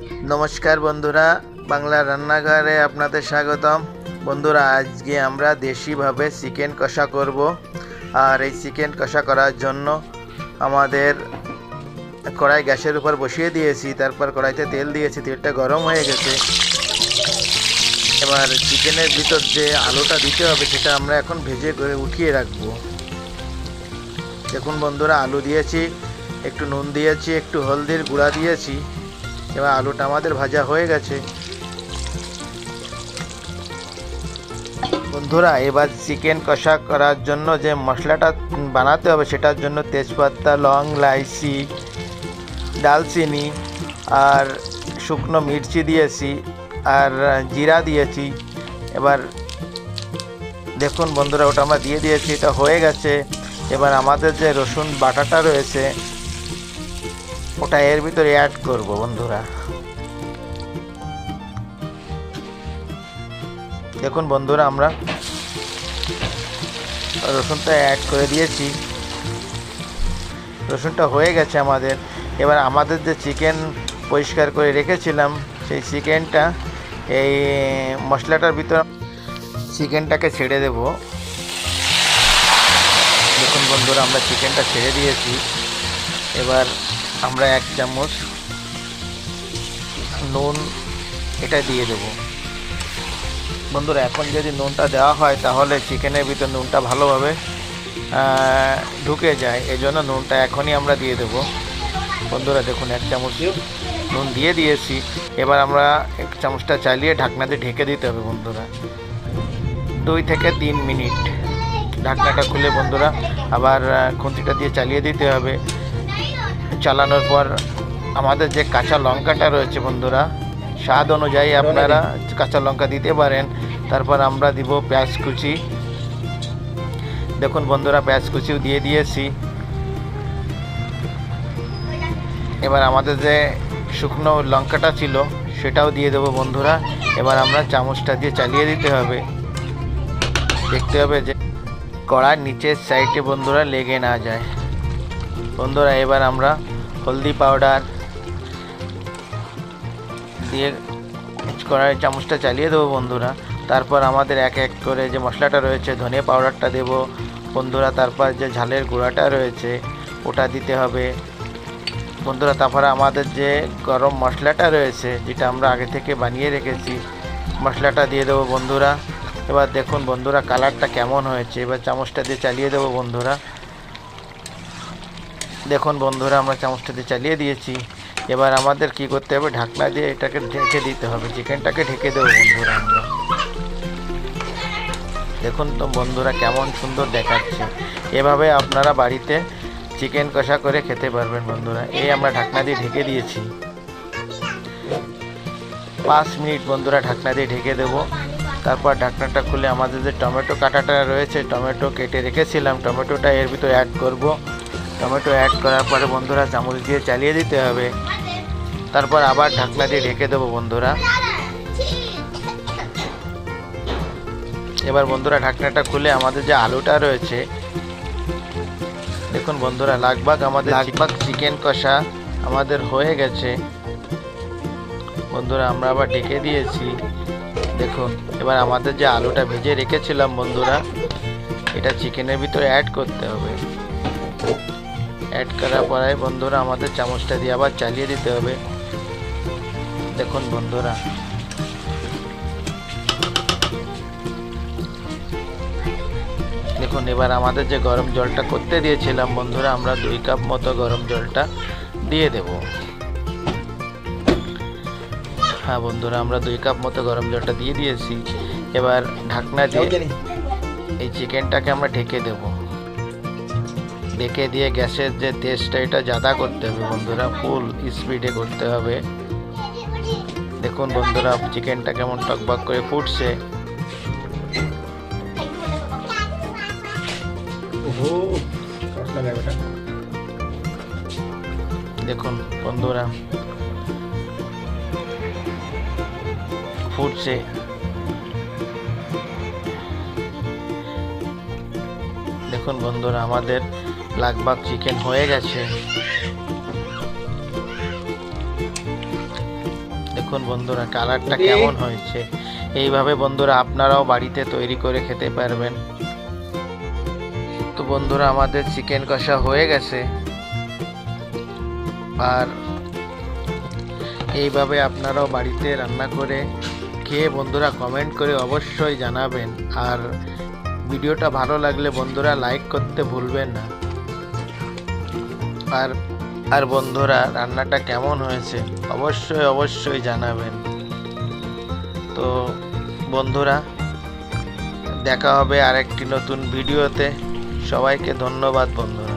নমস্কার বন্ধুরা, বাংলা রান্নাঘরে আপনাদের স্বাগতম। বন্ধুরা, আজকে আমরা দেশিভাবে চিকেন কষা করব। আর এই চিকেন কষা করার জন্য আমাদের কড়াই গ্যাসের উপর বসিয়ে দিয়েছি, তারপর কড়াইতে তেল দিয়েছি, তেলটা গরম হয়ে গেছে। এবার চিকেনের ভিতর যে আলুটা দিতে হবে, সেটা আমরা এখন ভেজে করে উঠিয়ে রাখব। দেখুন বন্ধুরা, আলু দিয়েছি, একটু নুন দিয়েছি, একটু হলদির গুঁড়া দিয়েছি। এবার আলুটা আমাদের ভাজা হয়ে গেছে। বন্ধুরা, এবার চিকেন কষা করার জন্য যে মশলাটা বানাতে হবে, সেটার জন্য তেজপাতা, লং, লাইচি, ডালচিনি আর শুকনো মির্চি দিয়েছি আর জিরা দিয়েছি। এবার দেখুন বন্ধুরা, ওটা আমরা দিয়ে দিয়েছি, এটা হয়ে গেছে। এবার আমাদের যে রসুন বাটাটা রয়েছে ওটা এর ভিতরে অ্যাড করব বন্ধুরা। দেখুন বন্ধুরা, আমরা রসুনটা অ্যাড করে দিয়েছি। রসুনটা হয়ে গেছে আমাদের। এবার আমাদের যে চিকেন পরিষ্কার করে রেখেছিলাম, সেই চিকেনটা এই মশলাটার ভিতরে চিকেনটাকে ছেড়ে দেব। দেখুন বন্ধুরা, আমরা চিকেনটা ছেড়ে দিয়েছি। এবার আমরা এক চামচ নুন এটা দিয়ে দেব। বন্ধুরা, এখন যদি নুনটা দেওয়া হয়, তাহলে চিকেনের ভিতর নুনটা ভালোভাবে ঢুকে যায়। এই জন্য নুনটা এখনই আমরা দিয়ে দেব। বন্ধুরা, দেখুন, এক চামচ নুন দিয়ে দিয়েছি। এবার আমরা এক চামচটা চালিয়ে ঢাকনাতে ঢেকে দিতে হবে, বন্ধুরা। দুই থেকে তিন মিনিট। ঢাকনাটা খুলে, বন্ধুরা, আবার খুন্তিটা দিয়ে চালিয়ে দিতে হবে। চালানোর পর আমাদের যে কাঁচা লঙ্কাটা রয়েছে বন্ধুরা, স্বাদ অনুযায়ী আপনারা কাঁচা লঙ্কা দিতে পারেন। তারপর আমরা দিব পেঁয়াজ কুচি। দেখুন বন্ধুরা, পেঁয়াজ কুচিও দিয়ে দিয়েছি। এবার আমাদের যে শুকনো লঙ্কাটা ছিল, সেটাও দিয়ে দেবো বন্ধুরা। এবার আমরা চামচটা দিয়ে চালিয়ে দিতে হবে। দেখতে হবে যে কড়ার নিচের সাইডে বন্ধুরা লেগে না যায়। বন্ধুরা, এবার আমরা হলদি পাউডার দিয়ে কড়াই চামচটা চালিয়ে দেবো বন্ধুরা। তারপর আমাদের এক এক করে যে মশলাটা রয়েছে, ধনে পাউডারটা দেবো। বন্ধুরা, তারপর যে ঝালের গুঁড়াটা রয়েছে, ওটা দিতে হবে। বন্ধুরা, তারপরে আমাদের যে গরম মশলাটা রয়েছে, যেটা আমরা আগে থেকে বানিয়ে রেখেছি, মশলাটা দিয়ে দেবো বন্ধুরা। এবার দেখুন বন্ধুরা, কালারটা কেমন হয়েছে। এবার চামচটা দিয়ে চালিয়ে দেবো বন্ধুরা। দেখুন বন্ধুরা, আমরা চামচটা দিয়ে চালিয়ে দিয়েছি। এবার আমাদের কি করতে হবে? ঢাকনা দিয়ে এটাকে ঢেকে দিতে হবে। চিকেনটাকে ঢেকে দেবো বন্ধুরা আমরা। দেখুন তো বন্ধুরা, কেমন সুন্দর দেখাচ্ছে। এভাবে আপনারা বাড়িতে চিকেন কষা করে খেতে পারবেন বন্ধুরা। এই আমরা ঢাকনা দিয়ে ঢেকে দিয়েছি। পাঁচ মিনিট বন্ধুরা ঢাকনা দিয়ে ঢেকে দেবো। তারপর ঢাকনাটা খুলে আমাদের যে টমেটো কাটাটা রয়েছে, টমেটো কেটে রেখেছিলাম। টমেটোটা এর ভিতরে অ্যাড করব। টমেটো অ্যাড করার পরে বন্ধুরা চামচ দিয়ে চালিয়ে দিতে হবে। তারপর আবার ঢাকনা দিয়ে ঢেকে দেবো বন্ধুরা। এবার বন্ধুরা ঢাকনাটা খুলে আমাদের যে আলুটা রয়েছে দেখুন বন্ধুরা লাগবাগ আমাদের লাগবাগ চিকেন কষা আমাদের হয়ে গেছে। বন্ধুরা আমরা আবার ঢেকে দিয়েছি। দেখুন এবার আমাদের যে আলুটা ভেজে রেখেছিলাম বন্ধুরা এটা চিকেনের ভিতরে অ্যাড করতে হবে। অ্যাড করার পরে বন্ধুরা আমাদের চামচটা দিয়ে আবার চালিয়ে দিতে হবে। দেখুন বন্ধুরা। দেখুন এবার আমাদের যে গরম জলটা করতে দিয়েছিলাম বন্ধুরা আমরা দুই কাপ মতো গরম জলটা দিয়ে দেব। হ্যাঁ বন্ধুরা আমরা দুই কাপ মতো গরম জলটা দিয়ে দিয়েছি। এবার ঢাকনা দিয়ে এই চিকেনটাকে আমরা ঢেকে দেব। ঢেকে দিয়ে গ্যাসের যে তেজটা এটা জাদা করতে হবে বন্ধুরা ফুল স্পিডে করতে হবে। দেখুন বন্ধুরা চিকেনটা কেমন টকবক করে ফুটছে। দেখুন বন্ধুরা ফুটছে। দেখুন বন্ধুরা আমাদের লাগবাগ চিকেন হয়ে গেছে। দেখুন বন্ধুরা কালারটা কেমন হয়েছে? এইভাবে বন্ধুরা আপনারাও বাড়িতে তৈরি করে খেতে পারবেন। তো বন্ধুরা আমাদের চিকেন কষা হয়ে গেছে। আর এইভাবে আপনারাও বাড়িতে রান্না করে খেয়ে বন্ধুরা কমেন্ট করে অবশ্যই জানাবেন। আর ভিডিওটা ভালো লাগলে বন্ধুরা লাইক করতে ভুলবেন না। আর আর বন্ধুরা, রান্নাটা কেমন হয়েছে অবশ্যই অবশ্যই জানাবেন। তো বন্ধুরা, দেখা হবে আরেকটি নতুন ভিডিওতে। সবাইকে ধন্যবাদ বন্ধুরা।